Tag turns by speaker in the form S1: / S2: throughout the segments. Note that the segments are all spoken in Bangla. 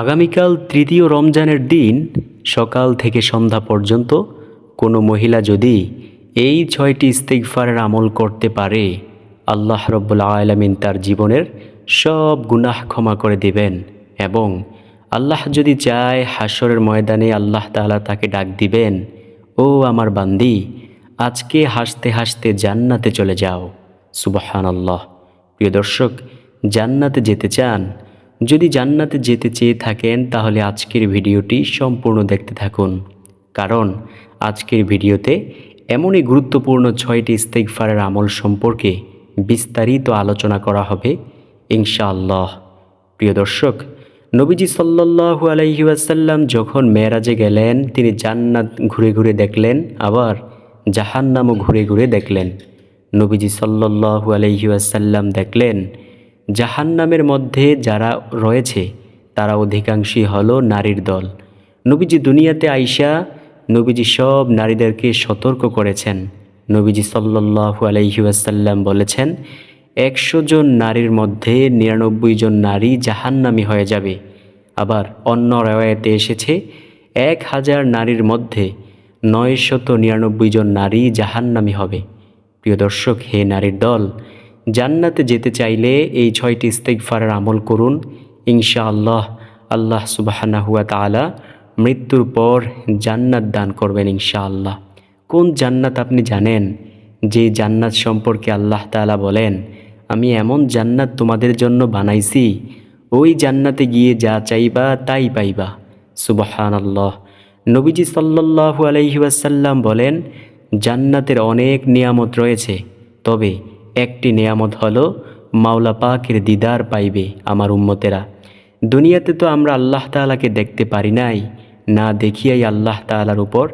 S1: আগামীকাল তৃতীয় রমজানের দিন, সকাল থেকে সন্ধ্যা পর্যন্ত কোনো মহিলা যদি এই ছয়টি ইস্তিগফারের আমল করতে পারে, আল্লাহ রব্বুল আলমিন তার জীবনের সব গুনাহ ক্ষমা করে দিবেন এবং আল্লাহ যদি চায় হাসরের ময়দানে আল্লাহ তালা তাকে ডাক দিবেন, ও আমার বান্দি, আজকে হাসতে হাসতে জান্নাতে চলে যাও। সুবাহান আল্লাহ প্রিয় দর্শক, জান্নাতে যেতে চান যদি জান্নাতে যেতে চেয়ে থাকেন, তাহলে আজকের ভিডিওটি সম্পূর্ণ দেখতে থাকুন। কারণ আজকের ভিডিওতে এমনই গুরুত্বপূর্ণ ছয়টি ইস্তেগফারের আমল সম্পর্কে বিস্তারিত আলোচনা করা হবে, ইনশাআল্লাহ। প্রিয় দর্শক, নবীজি সাল্লাল্লাহু আলাইহি ওয়াসাল্লাম যখন মেরাজে গেলেন, তিনি জান্নাত ঘুরে ঘুরে দেখলেন, আবার জাহান্নামও ঘুরে ঘুরে দেখলেন। নবীজি সাল্লাল্লাহু আলাইহি ওয়াসাল্লাম দেখলেন জাহান্নামের মধ্যে যারা রয়েছে, তারা অধিকাংশই হলো নারীর দল। নবীজি দুনিয়াতে আইসা নবীজি সব নারীদেরকে সতর্ক করেছেন। নবীজি সাল্লাল্লাহু আলাইহি ওয়াসাল্লাম বলেছেন, একশো জন নারীর মধ্যে নিরানব্বই জন নারী জাহান্নামী হয়ে যাবে। আবার অন্য রেওয়ায়তে এসেছে, এক হাজার নারীর মধ্যে নয়শত নিরানব্বই জন নারী জাহান্নামী হবে। প্রিয় দর্শক, হে নারীর দল জান্নাতে যেতে চাইলে এই ছয়টি ইস্তেগফারের আমল করুন। ইনশাআল্লাহ আল্লাহ সুবাহানা হুয়া তালা মৃত্যুর পর জান্নাত দান করবেন ইনশাআল্লাহ। কোন জান্নাত আপনি জানেন? যে জান্নাত সম্পর্কে আল্লাহ তাআলা বলেন, আমি এমন জান্নাত তোমাদের জন্য বানাইছি, ওই জান্নাতে গিয়ে যা চাইবা তাই পাইবা। সুবাহান আল্লাহ নবীজি সাল্লাল্লাহু আলাইহি ওয়াসাল্লাম বলেন, জান্নাতের অনেক নিয়ামত রয়েছে, তবে একটি নেয়ামত হলো, মাওলা পাকের দিদার পাইবে আমার উম্মতেরা। দুনিয়াতে তো আমরা আল্লাহ তাআলাকে দেখতে পারি নাই, না দেখিয়াই আল্লাহ তাআলার উপর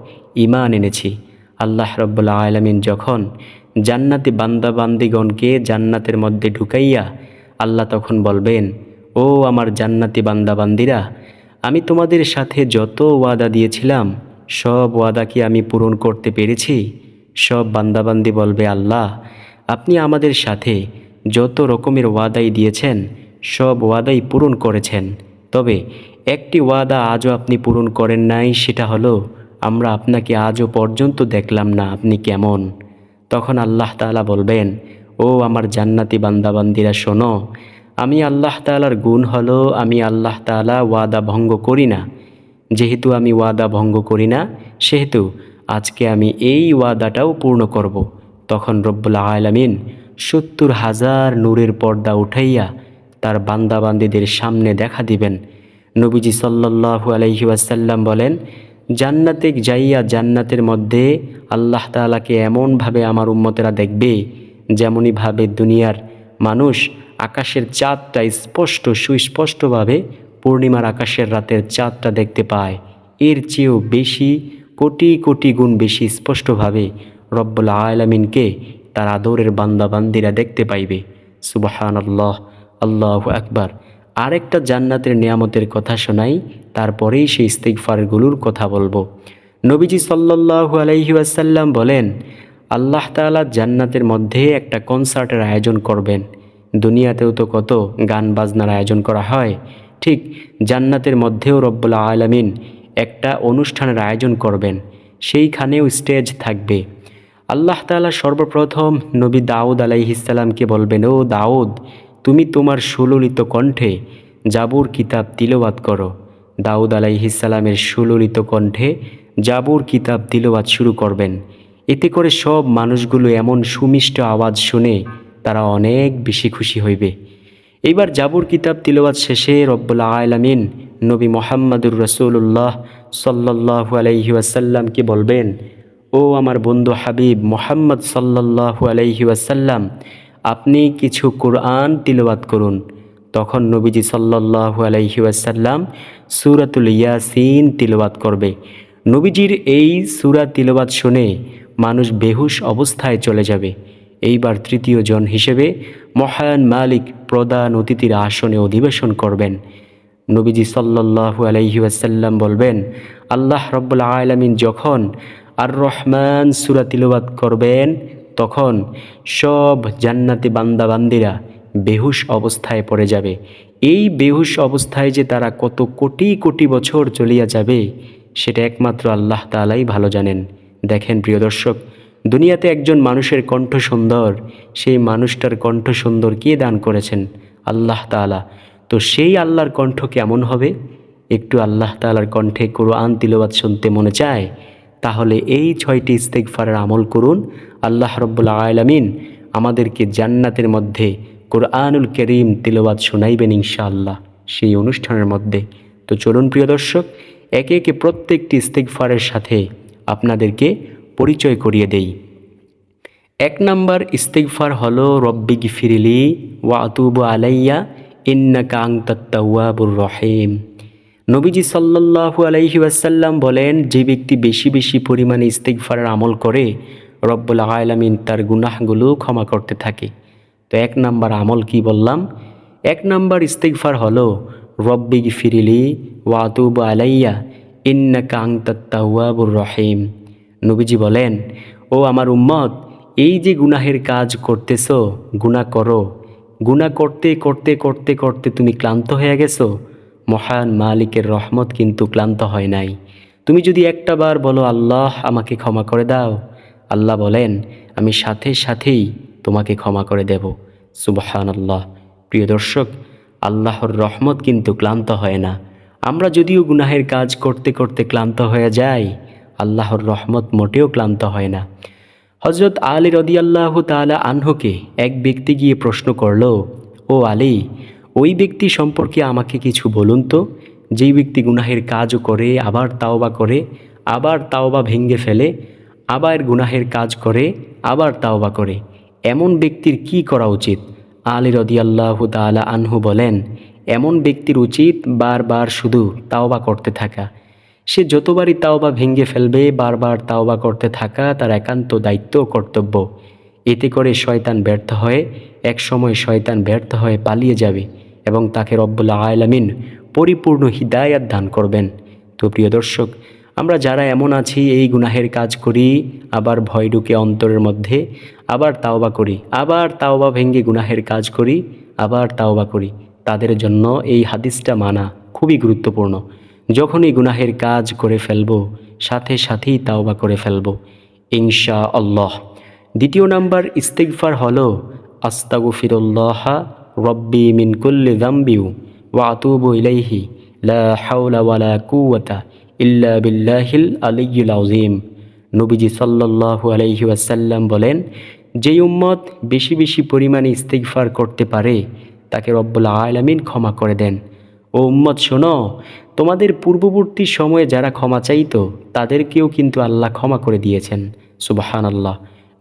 S1: ইমান এনেছি। আল্লাহ রব্বুল্লা আলমিন যখন জান্নাতি বান্দাবান্দিগণকে জান্নাতের মধ্যে ঢুকাইয়া আল্লাহ তখন বলবেন, ও আমার জান্নাতি বান্দাবান্দিরা, আমি তোমাদের সাথে যত ওয়াদা দিয়েছিলাম, সব ওয়াদা কি আমি পূরণ করতে পেরেছি? সব বান্দাবান্দি বলবে, আল্লাহ আপনি আমাদের সাথে যত রকমের ওয়াদাই দিয়েছেন, সব ওয়াদাই পূরণ করেছেন। তবে একটি ওয়াদা আজও আপনি পূরণ করেন নাই, সেটা হলো, আমরা আপনাকে আজও পর্যন্ত দেখলাম না আপনি কেমন। তখন আল্লাহ তাআলা বলবেন, ও আমার জান্নাতি বান্দাবান্দিরা, শোনো, আমি আল্লাহ তাআলার গুণ হলো, আমি আল্লাহ তাআলা ওয়াদা ভঙ্গ করি না। যেহেতু আমি ওয়াদা ভঙ্গ করি না, সেহেতু আজকে আমি এই ওয়াদাটাও পূর্ণ করব। তখন রব্বুল আলামিন সত্তর হাজার নূরের পর্দা উঠাইয়া তার বান্দাবান্দিদের সামনে দেখা দিবেন। নবীজি আলাইহি ওয়াসাল্লাম বলেন, জান্নাতে যাইয়া জান্নাতের মধ্যে আল্লাহ তাআলাকে এমনভাবে আমার উম্মতেরা দেখবে, যেমনইভাবে দুনিয়ার মানুষ আকাশের চাঁদটা স্পষ্ট সুস্পষ্টভাবে পূর্ণিমার আকাশের রাতের চাঁদটা দেখতে পায়। এর চেয়েও বেশি কোটি কোটি গুণ বেশি স্পষ্টভাবে রব্বুল আলমিনকে তার আদরের বান্দাবান্দিরা দেখতে পাইবে। সুবাহান আল্লাহ আল্লাহ আকবার। আরেকটা জান্নাতের নিয়ামতের কথা শোনাই, তারপরেই সেই ইস্তিগফারগুলোর কথা বলব। নবীজি সাল্লাল্লাহু আলাইহি ওয়াসাল্লাম বলেন, আল্লাহ তাআলা জান্নাতের মধ্যে একটা কনসার্টের আয়োজন করবেন। দুনিয়াতেও তো কত গান বাজনার আয়োজন করা হয়। ঠিক জান্নাতের মধ্যেও রব্বুল আলামিন একটা অনুষ্ঠানের আয়োজন করবেন। সেইখানেও স্টেজ থাকবে। আল্লাহ তাআলা সর্বপ্রথম নবী দাউদ আলাইহিসাল্লামকে বলবেন, ও দাউদ, তুমি তোমার সুললিত কণ্ঠে জাবুর কিতাব তিলবাত করো। দাউদ আলাইহিসাল্লামের সুললিত কণ্ঠে জাবুর কিতাব তিলবাত শুরু করবেন। এতে করে সব মানুষগুলো এমন সুমিষ্ট আওয়াজ শুনে তারা অনেক বেশি খুশি হইবে। এইবার জাবুর কিতাব তিলবাত শেষে রব্বুল আলামিন নবী মোহাম্মদুর রসুল্লাহ সাল্লাহু আলাইহি ওয়াসাল্লামকে বলবেন ও আমার বন্ধু হাবিব মোহাম্মদ সাল্লাহু আলাইহি ওয়াসাল্লাম, আপনি কিছু কোরআন তিলবাত করুন। তখন নবীজি সাল্লাহু আলাইহি ওয়াসাল্লাম সুরাতুল ইয়াসিন তিলবাত করবে। নবীজির এই সুরা তিলবাত শুনে মানুষ বেহুশ অবস্থায় চলে যাবে। এইবার তৃতীয় জন হিসেবে মহায়ান মালিক প্রধান অতিথির আসনে অধিবেশন করবেন। নবীজি সাল্লাহু আলাইহি ওয়াসাল্লাম বলবেন, আল্লাহ রব্বুল আলমিন যখন আর রহমান সুরা তিলবাত করবেন, তখন সব জান্নাতি বান্দাবান্দিরা বেহুশ অবস্থায় পড়ে যাবে। এই বেহুশ অবস্থায় যে তারা কত কোটি কোটি বছর চলিয়া যাবে, সেটা একমাত্র আল্লাহ তালাই ভালো জানেন। দেখেন প্রিয় দর্শক, দুনিয়াতে একজন মানুষের কণ্ঠ সুন্দর, সেই মানুষটার কণ্ঠ সুন্দর কে দান করেছেন? আল্লাহ তাআলা। তো সেই আল্লাহর কণ্ঠ কেমন হবে? একটু আল্লাহ তাআলার কণ্ঠে কোরআন তিলবাত শুনতে মনে চায়? তাহলে এই ছয়টি ইস্তেগফারের আমল করুন। আল্লাহ রব্বুল আলামিন আমাদেরকে জান্নাতের মধ্যে কোরআনুল করিম তিলবাত শোনাইবেন ইনশাআল্লাহ সেই অনুষ্ঠানের মধ্যে। তো চলুন প্রিয় দর্শক, একে একে প্রত্যেকটি ইস্তেগফারের সাথে আপনাদেরকে পরিচয় করিয়ে দেই। এক নাম্বার ইস্তেগফার হলো, রব্বি গিফিরিলি ওয়া আতুবু আলাইয়া ইন্নাকা আংতাত্তাওয়াবুর রহিম। নবীজি সাল্লাল্লাহু আলাইহি ওয়াসাল্লাম বলেন, যে ব্যক্তি বেশি বেশি পরিমাণে ইস্তেগফারের আমল করে, রব্বুল আলামিন তার গুনাহগুলো ক্ষমা করতে থাকে। তো এক নাম্বার আমল কি বললাম? এক নাম্বার ইস্তেগফার হলো, রব্বি গিফিরিলি ওয়া আতুবু আলাইয়া, ইন্নাকা আংতাত্তাওয়াবুর রহিম। নবীজি বলেন, ও আমার উম্মত, এই যে গুনাহের কাজ করতেছ, গুনাহ করো। গুনাহ করতে করতে করতে করতে তুমি ক্লান্ত হয়ে গেছো মহান মালিকের রহমত কিন্তু ক্লান্ত হয় নাই। তুমি যদি একটা বার বলো, আল্লাহ, আমাকে ক্ষমা করে দাও। আল্লাহ বলেন, আমি সাথে সাথেই তোমাকে ক্ষমা করে দেব। সুবহান আল্লাহ প্রিয় দর্শক, আল্লাহর রহমত কিন্তু ক্লান্ত হয় না। আমরা যদিও গুনাহের কাজ করতে করতে ক্লান্ত হয়ে যাই, আল্লাহর রহমত মোটেও ক্লান্ত হয় না। হজরত আলী রদিয়াল্লাহ তালা আনহুকে এক ব্যক্তি গিয়ে প্রশ্ন করল, ও আলী ওই ব্যক্তি সম্পর্কে আমাকে কিছু বলুন তো। যেই ব্যক্তি গুনাহের কাজও করে, আবার তাওবা করে, আবার তাওবা ভেঙ্গে ফেলে, আবার গুনাহের কাজ করে, আবার তাওবা করে। এমন ব্যক্তির কি করা উচিত? আলী রদিয়াল্লাহ তালা আনহু বলেন, এমন ব্যক্তির উচিত বারবার শুধু তাওবা করতে থাকা। সে যতবারই তাওবা ভেঙ্গে ফেলবে, বারবার তাওবা করতে থাকা তার একান্ত দায়িত্ব কর্তব্য। এতে করে শয়তান ব্যর্থ হয়ে এক সময় শয়তান ব্যর্থ হয়ে পালিয়ে যাবে। এবং তাকে রব্বুল্লা আলামিন পরিপূর্ণ হিদায়াত দান করবেন। তো প্রিয় দর্শক, আমরা যারা এমন আছি, এই গুনাহের কাজ করি, আবার ভয় ঢুকে অন্তরের মধ্যে, আবার তাওবা করি, আবার তাওবা ভেঙ্গে গুনাহের কাজ করি, আবার তাওবা করি, তাদের জন্য এই হাদিসটা মানা খুবই গুরুত্বপূর্ণ। যখনই গুনাহের কাজ করে ফেলব, সাথে সাথেই তাওবা করে ফেলব ইনশা আল্লাহ দ্বিতীয় নাম্বার ইস্তেগফার হলো, আস্তাগফিরুল্লাহ রব্বি মিন কুল্লি যামবিউ ওয়া আতুবু ইলাইহি, লা হাওলা ওয়ালা কুওয়াতা ইল্লা বিল্লাহিল আলিয়্যিল আযীম। নবীজি সাল্লাল্লাহু আলাইহি ওয়াসাল্লাম বলেন যেই উম্মত বেশি বেশি পরিমাণে ইস্তেগফার করতে পারে, তাকে রব্বুল আলামিন ক্ষমা করে দেন। ও উম্মত, শোনো, তোমাদের পূর্ববর্তী সময়ে যারা ক্ষমা চাইতো, তাদেরকেও কিন্তু আল্লাহ ক্ষমা করে দিয়েছেন। সুবাহান আল্লাহ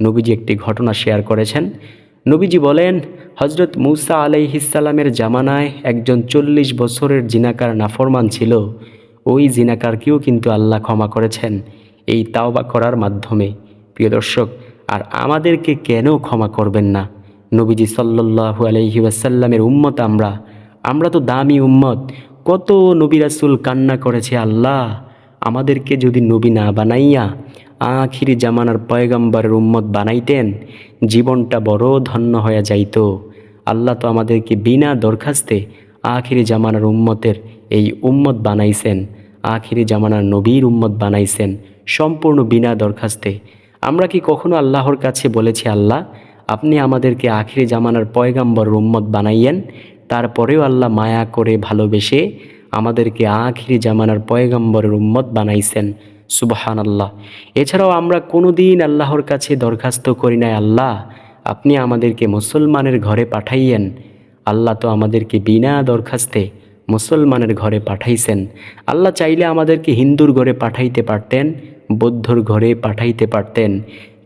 S1: নবীজি একটি ঘটনা শেয়ার করেছেন। নবীজি বলেন হজরত মুসা আলাইহিসাল্লামের জামানায় একজন চল্লিশ বছরের জিনাকার নাফরমান ছিল। ওই জিনাকারকেও কিন্তু আল্লাহ ক্ষমা করেছেন এই তাওবা করার মাধ্যমে। প্রিয় দর্শক, আর আমাদেরকে কেন ক্ষমা করবেন না? নবীজি সাল্লাল্লাহু আলাইহি ওয়াসাল্লামের উম্মত আমরা। আমরা তো দামি উম্মত। কত নবী রাসূল কান্না করেছে আল্লাহ। আমাদেরকে যদি নবী না বানাইয়া আখিরি জামানার পয়গম্বরের উম্মত বানাইতেন, জীবনটা বড় ধন্য হয়ে যাইত। আল্লাহ তো আমাদেরকে বিনা দরখাস্তে আখিরি জামানার উম্মতের এই উম্মত বানাইছেন, আখিরি জামানার নবীর উম্মত বানাইছেন, সম্পূর্ণ বিনা দরখাস্তে। আমরা কি কখনো আল্লাহর কাছে বলেছি, আল্লাহ, আপনি আমাদেরকে আখিরি জামানার পয়গাম্বর উম্মত বানাইয়েন, তারপরেও আল্লাহ মায়া করে ভালোবেসে আমাদেরকে আখিরি জামানার পয়গাম্বরের উম্মত বানাইছেন। সুবহান আল্লাহ এছাড়াও আমরা কোনো দিন আল্লাহর কাছে দরখাস্ত করি নাই, আল্লাহ, আপনি আমাদেরকে মুসলমানের ঘরে পাঠাইয়েন। আল্লাহ তো আমাদেরকে বিনা দরখাস্তে মুসলমানের ঘরে পাঠাইছেন। আল্লাহ চাইলে আমাদেরকে হিন্দুর ঘরে পাঠাইতে পারতেন, বৌদ্ধর ঘরে পাঠাইতে পারতেন,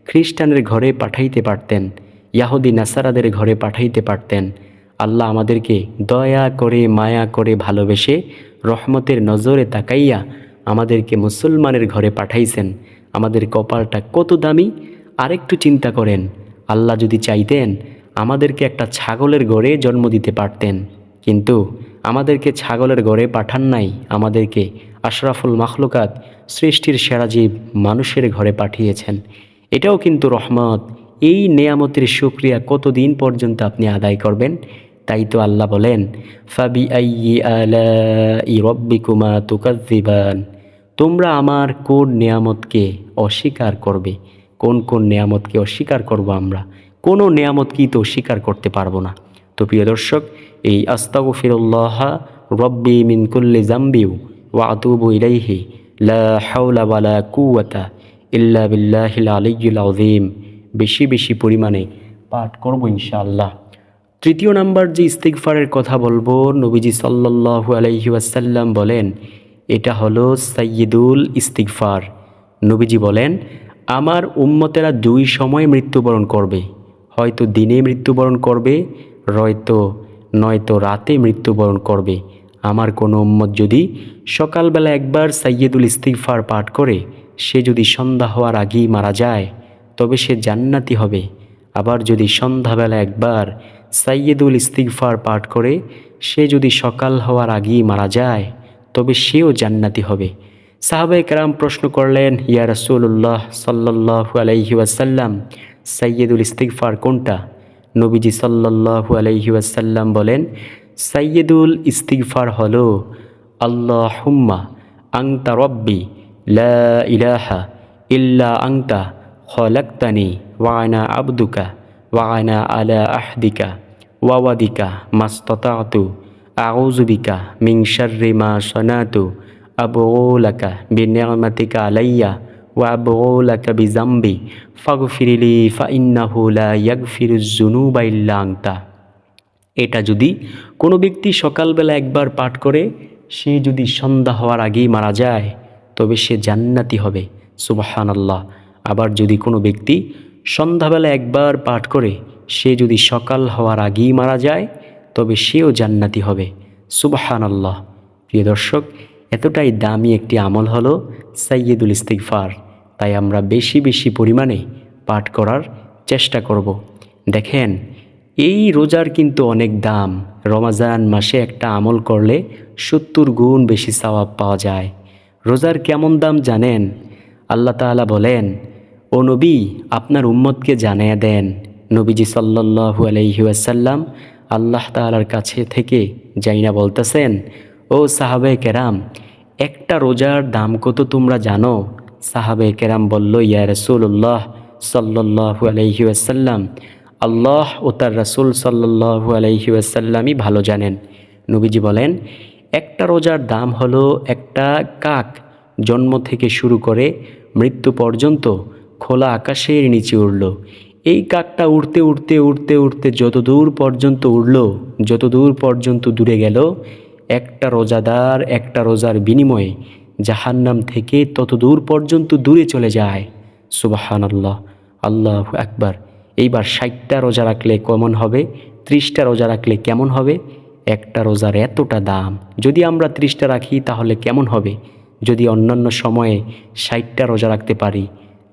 S1: খ্রিস্টানের ঘরে পাঠাইতে পারতেন, ইয়াহুদি, নাসারাদের ঘরে পাঠাইতে পারতেন। আল্লাহ আমাদেরকে দয়া করে, মায়া করে ভালোবেসে রহমতের নজরে তাকাইয়া আমাদেরকে মুসলমানের ঘরে পাঠাইছেন। আমাদের কপালটা কত দামি, আরেকটু চিন্তা করেন। আল্লাহ যদি চাইতেন, আমাদেরকে একটা ছাগলের ঘরে জন্ম দিতে পারতেন। কিন্তু আমাদেরকে ছাগলের ঘরে পাঠান নাই, আমাদেরকে আশরাফুল মাখলুকাত সৃষ্টির সেরা জীব মানুষের ঘরে পাঠিয়েছেন। এটাও কিন্তু রহমত। এই নেয়ামতের শুক্রিয়া কতদিন পর্যন্ত আপনি আদায় করবেন? তাই তো আল্লাহ বলেন ফাবি রব্বিকুমা তুকাজ্জিবান তোমরা আমার কোন নিয়ামতকে অস্বীকার করবে? কোন কোন নিয়ামতকে অস্বীকার করব আমরা? কোনো নেয়ামতকেই তো অস্বীকার করতে পারব না। তো প্রিয় দর্শক, এই আস্তাগফিরুল্লাহ রব্বি মিন কুল্লি জাম্বিউ ওয়া আতুবু ইলাইহি, লা হাওলা ওয়ালা কুওয়াতা ইল্লা বিল্লাহিল আলিয়্যিল আযীম। বেশি বেশি পরিমাণে পাঠ করব ইনশাআল্লাহ। তৃতীয় নাম্বার যে ইস্তিগফারের কথা বলব, নবীজি সাল্লাল্লাহু আলাইহি ওয়াসাল্লাম বলেন, এটা হলো সাইয়্যিদুল ইস্তিকফার নবীজি বলেন, আমার উম্মতেরা দুই সময় মৃত্যুবরণ করবে। হয়তো দিনে মৃত্যুবরণ করবে হয়তো নয়তো রাতে মৃত্যুবরণ করবে। আমার কোনো উম্মত যদি সকালবেলা একবার সাইয়্যিদুল ইস্তিগফার পাঠ করে, সে যদি সন্ধ্যা হওয়ার আগেই মারা যায়, তবে সে জান্নাতি হবে। আবার যদি সন্ধ্যাবেলা একবার সাইয়্যিদুল ইস্তিগফার পাঠ করে, সে যদি সকাল হওয়ার আগেই মারা যায়, তবে সেও জান্নাতি হবে। সাহাবাই কেরাম প্রশ্ন করলেন, ইয়া রাসূলুল্লাহ সাল্লাল্লাহু আলাইহি ওয়াসাল্লাম সাইয়্যিদুল ইস্তিগফার কোনটা? নবীজি আলাইহি ওয়াসাল্লাম বলেন সাইয়্যিদুল ইস্তিগফার হলো, আল্লাহুম্মা আংতা রব্বি, লা ইলাহা ইল্লা আংতা খলাক্তানি ওয়ানা আবদুকা। ওয়ানা আলা আহদিকা ওয়াওয়াদিকা মাস্ততাতু আউজুবিকা মিং শাররি মা সনাতু আবুলাকা বিনিয়ামাতিকা আলাইয়া ওয়া আবুলাকা বিজাম্বি ফাগফিরিলি ফাইন্নাহু লা ইয়াগফিরুজ জুনুবা ইল্লা আংতা এটা যদি কোনো ব্যক্তি সকালবেলা একবার পাঠ করে, সে যদি সন্ধ্যা হওয়ার আগেই মারা যায়, তবে সে জান্নাতি হবে। সুবাহান আল্লাহ আবার যদি কোনো ব্যক্তি সন্ধ্যাবেলা একবার পাঠ করে সে যদি সকাল হওয়ার আগেই মারা যায়, তবে সেও জান্নাতি হবে। সুবাহান আল্লাহ প্রিয় দর্শক, এতটাই দামি একটি আমল হলো সাইয়্যিদুল ইস্তিগফার। তাই আমরা বেশি বেশি পরিমাণে পাঠ করার চেষ্টা করব। দেখেন, এই রোজার কিন্তু অনেক দাম। রমাজান মাসে একটা আমল করলে সত্তর গুণ বেশি সওয়াব পাওয়া যায়। রোজার কেমন দাম জানেন? আল্লাহ তাআলা বলেন ও নবী, আপনার উম্মতকে জানিয়ে দেন। নবীজি সাল্লাল্লাহু আলাইহি ওয়াসাল্লাম আল্লাহ তাআলার কাছে থেকে যাইনা বলতেছেন, ও সাহাবে কেরাম, একটা রোজার দাম কত তোমরা জানো? সাহাবে কেরাম বলল, ইয়া রাসূলুল্লাহ সাল্লাল্লাহু আলাইহি ওয়াসাল্লাম, আল্লাহ ও তার রাসূল সাল্লাল্লাহু আলাইহি ওয়াসাল্লামই ভালো জানেন। নবীজি বলেন, একটা রোজার দাম হলো একটা কাক জন্ম থেকে শুরু করে মৃত্যু পর্যন্ত খোলা আকাশের নিচে উড়ল। এই কাকটা উড়তে উড়তে উড়তে উড়তে যত দূর পর্যন্ত উড়ল যত দূর পর্যন্ত দূরে গেল, একটা রোজাদার, একটা রোজার বিনিময়ে জাহান্নাম থেকে তত দূর পর্যন্ত দূরে চলে যায়। সুবাহান আল্লাহ আল্লাহ একবার এইবার ষাটটা রোজা রাখলে কেমন হবে? ত্রিশটা রোজা রাখলে কেমন হবে? একটা রোজার এতটা দাম। যদি আমরা ত্রিশটা রাখি তাহলে কেমন হবে? যদি অন্যান্য সময়ে ষাটটা রোজা রাখতে পারি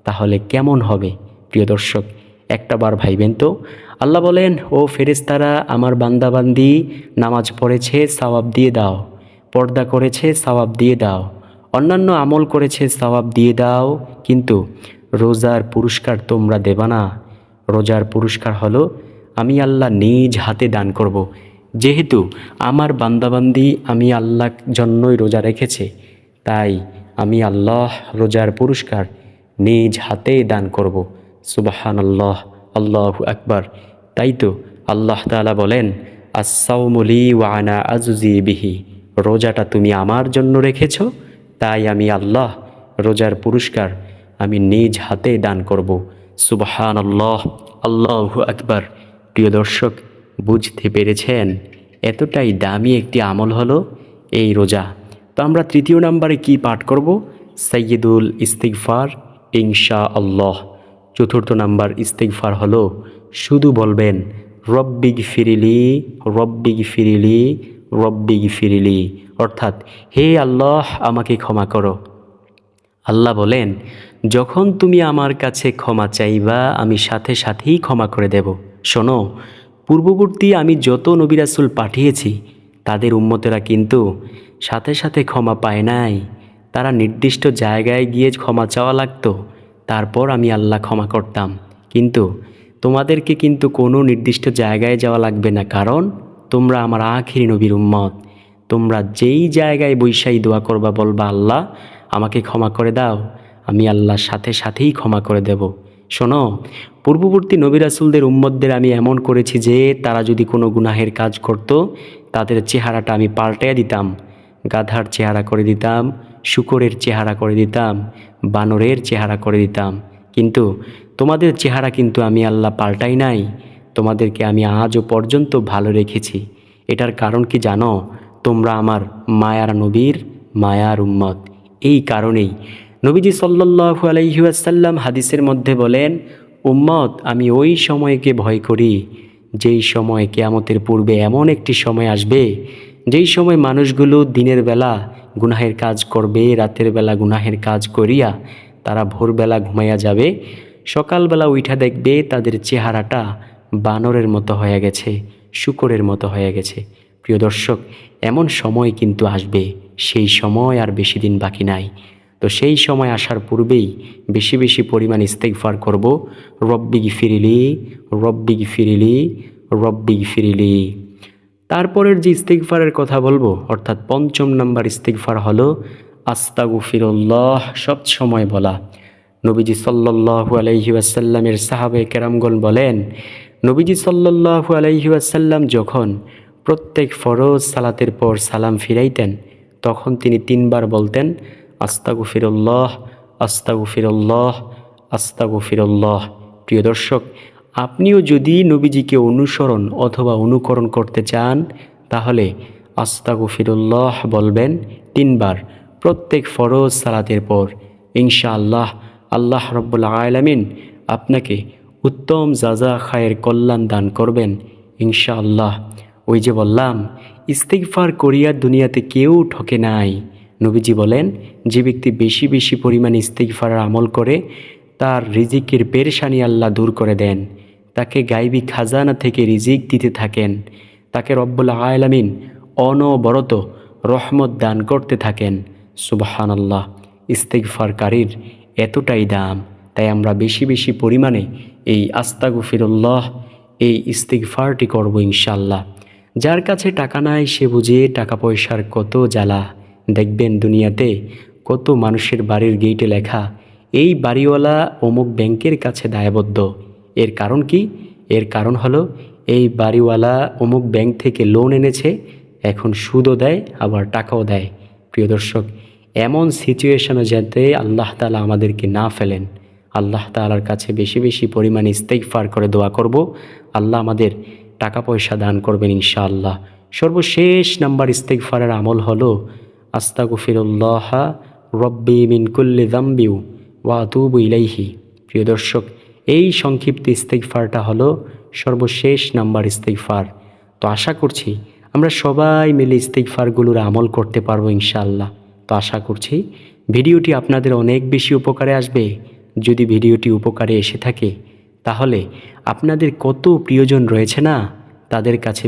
S1: তাহলে কেমন হবে? প্রিয় দর্শক, একটা বার ভাইবেন তো। আল্লাহ বলেন, ও ফেরেস্তারা আমার বান্দাবান্দি, নামাজ পড়েছে, সওয়াব দিয়ে দাও। পর্দা করেছে, সওয়াব দিয়ে দাও। অন্যান্য আমল করেছে, সওয়াব দিয়ে দাও। কিন্তু রোজার পুরস্কার তোমরা দেবা না। রোজার পুরস্কার হলো, আমি আল্লাহ নিজ হাতে দান করব। যেহেতু আমার বান্দাবান্দি আমি আল্লাহ জন্যই রোজা রেখেছে, তাই আমি আল্লাহ রোজার পুরস্কার নিজ হাতে দান করব। সুবাহান আল্লাহ আল্লাহ আকবার। তাই তো আল্লাহ তাআলা বলেন আসাউমলি ওয়ানা আজুজি বিহি। রোজাটা তুমি আমার জন্য রেখেছ, তাই আমি আল্লাহ রোজার পুরস্কার আমি নিজ হাতে দান করব। সুবাহান আল্লাহ আল্লাহ আকবার। প্রিয় দর্শক, বুঝতে পেরেছেন? এতটাই দামি একটি আমল হলো এই রোজা। তো আমরা তৃতীয় নাম্বারে কি পাঠ করব? সৈয়দুল ইস্তিগফার ইনশা আল্লাহ চতুর্থ নাম্বার ইস্তিগফার হলো, শুধু বলবেন রব্বিগ ফিরিলি রব্বিগ ফিরিলি রব্বিগ ফিরিলি অর্থাৎ, হে আল্লাহ, আমাকে ক্ষমা করো। আল্লাহ বলেন, যখন তুমি আমার কাছে ক্ষমা চাইবা, আমি সাথে সাথেই ক্ষমা করে দেব। শোনো, পূর্ববর্তী আমি যত নবিরাসুল পাঠিয়েছি, তাদের উম্মতেরা কিন্তু সাথে সাথে ক্ষমা পায় নাই। তারা নির্দিষ্ট জায়গায় গিয়ে ক্ষমা চাওয়া লাগতো। তারপর আমি আল্লাহ ক্ষমা করতাম। কিন্তু তোমাদেরকে কিন্তু কোনো নির্দিষ্ট জায়গায় যাওয়া লাগবে না, কারণ তোমরা আমার আখিরি নবীর উম্মত। তোমরা যেই জায়গায় বৈশাই দোয়া করবা, বলবা, আল্লাহ, আমাকে ক্ষমা করে দাও, আমি আল্লাহর সাথে সাথেই ক্ষমা করে দেব। শোনো, পূর্ববর্তী নবী রাসুলদের উম্মতদের আমি এমন করেছি যে তারা যদি কোনো গুনাহের কাজ করত, তাদের চেহারাটা আমি পাল্টাইয়া দিতাম, গাধার চেহারা করে দিতাম শুকরের চেহারা করে দিতাম, বানরের চেহারা করে দিতাম। কিন্তু তোমাদের চেহারা কিন্তু আমি আল্লাহ পাল্টাই নাই, তোমাদেরকে আমি আজও পর্যন্ত ভালো রেখেছি। এটার কারণ কি জানো? তোমরা আমার মায়ার নবীর মায়ার উম্মত। এই কারণেই নবীজি সাল্লাল্লাহু আলাইহি ওয়াসাল্লাম হাদিসের মধ্যে বলেন, উম্মত, আমি ওই সময়কে ভয় করি, যেই সময় কেয়ামতের পূর্বে এমন একটি সময় আসবে যেই সময় মানুষগুলো দিনের বেলা গুনাহের কাজ করবে, রাতের বেলা গুনাহের কাজ করিয়া তারা ভোরবেলা ঘুমাইয়া যাবে, সকালবেলা উঠা দেখবে তাদের চেহারাটা বানরের মতো হয়ে গেছে, শুকরের মতো হয়ে গেছে। প্রিয় দর্শক, এমন সময় কিন্তু আসবে, সেই সময় আর বেশি দিন বাকি নাই। তো সেই সময় আসার পূর্বেই বেশি বেশি পরিমাণ ইস্তেকফার করব। রব্বিগ ফিরিলি রব্বিগ ফিরিলি রব্বিগ ফিরিলি তারপরের যে ইস্তেকফারের কথা বলব, অর্থাৎ পঞ্চম নাম্বার ইস্তেকফার হলো আস্তাগু ফিরল্লাহ সব সময় বলা। নবীজি সাল্লাল্লাহু আলাইহি ওয়াসাল্লামের সাহাবে কেরামগণ বলেন, নবীজি সাল্লাল্লাহু আলাইহি ওয়াসাল্লাম যখন প্রত্যেক ফরজ সালাতের পর সালাম ফিরাইতেন, তখন তিনি তিনবার বলতেন আস্তাগু ফিরল্লাহ আস্তাগু ফিরল্লাহ আস্তাগু ফিরল্লাহ প্রিয় দর্শক আপনিও যদি নবীজিকে অনুসরণ অথবা অনুকরণ করতে চান, তাহলে আস্তাগু ফিরুল্লাহ বলবেন তিনবার। প্রত্যেক ফরজ সালাতের পর ইনশাআল্লাহ আল্লাহ রব্বুল আলামিন আপনাকে উত্তম জাজা খায়ের কল্যাণ দান করবেন ইনশাআল্লাহ। ওই যে বললাম, ইস্তিগফার করিয়া দুনিয়াতে কেউ ঠকে নাই। নবীজি বলেন, যে ব্যক্তি বেশি বেশি পরিমাণে ইস্তিগফারের আমল করে তার রিজিকের পেরেশানি আল্লাহ দূর করে দেন। তাকে গাইবী খাজানা থেকে রিজিক দিতে থাকেন। তাকে রব্বুল আলামিন অনবরত রহমত দান করতে থাকেন। সুবাহান আল্লাহ ইস্তেগফারকারীর এতটাই দাম। তাই আমরা বেশি বেশি পরিমাণে এই আস্তাগফিরুল্লাহ, এই ইস্তিগফারটি করব ইনশাল্লাহ যার কাছে টাকা নাই, সে বুঝে টাকা পয়সার কত জ্বালা। দেখবেন দুনিয়াতে কত মানুষের বাড়ির গেইটে লেখা এই বাড়িওয়ালা অমুক ব্যাংকের কাছে দায়বদ্ধ। এর কারণ কি? এর কারণ হলো, এই বাড়িওয়ালা অমুক ব্যাংক থেকে লোন এনেছে, এখন সুদও দেয়, আবার টাকাও দেয়। প্রিয় দর্শক, এমন সিচুয়েশনে যাতে আল্লাহ তালা আমাদেরকে না ফেলেন, আল্লাহ তালার কাছে বেশি বেশি পরিমাণে ইস্তেকফার করে দোয়া করব। আল্লাহ আমাদের টাকা পয়সা দান করবেন ইনশাআল্লাহ। সর্বশেষ নাম্বার ইস্তেকফারের আমল হলো, আস্তাগফিরুল্লাহ রব্বি মিন কুল্লি দাম্বিউ ওয়াতুবু ইলাইহি। প্রিয় দর্শক, এই সংক্ষিপ্ত ইস্তেকফারটা হলো সর্বশেষ নাম্বার ইস্তেকফার তো আশা করছি আমরা সবাই মিলে ইস্তেকফারগুলোর আমল করতে পারব ইনশাআল্লাহ। তো আশা করছি ভিডিওটি আপনাদের অনেক বেশি উপকারে আসবে। যদি ভিডিওটি উপকারে এসে থাকে, তাহলে আপনাদের কত প্রিয়জন রয়েছে না? তাদের কাছে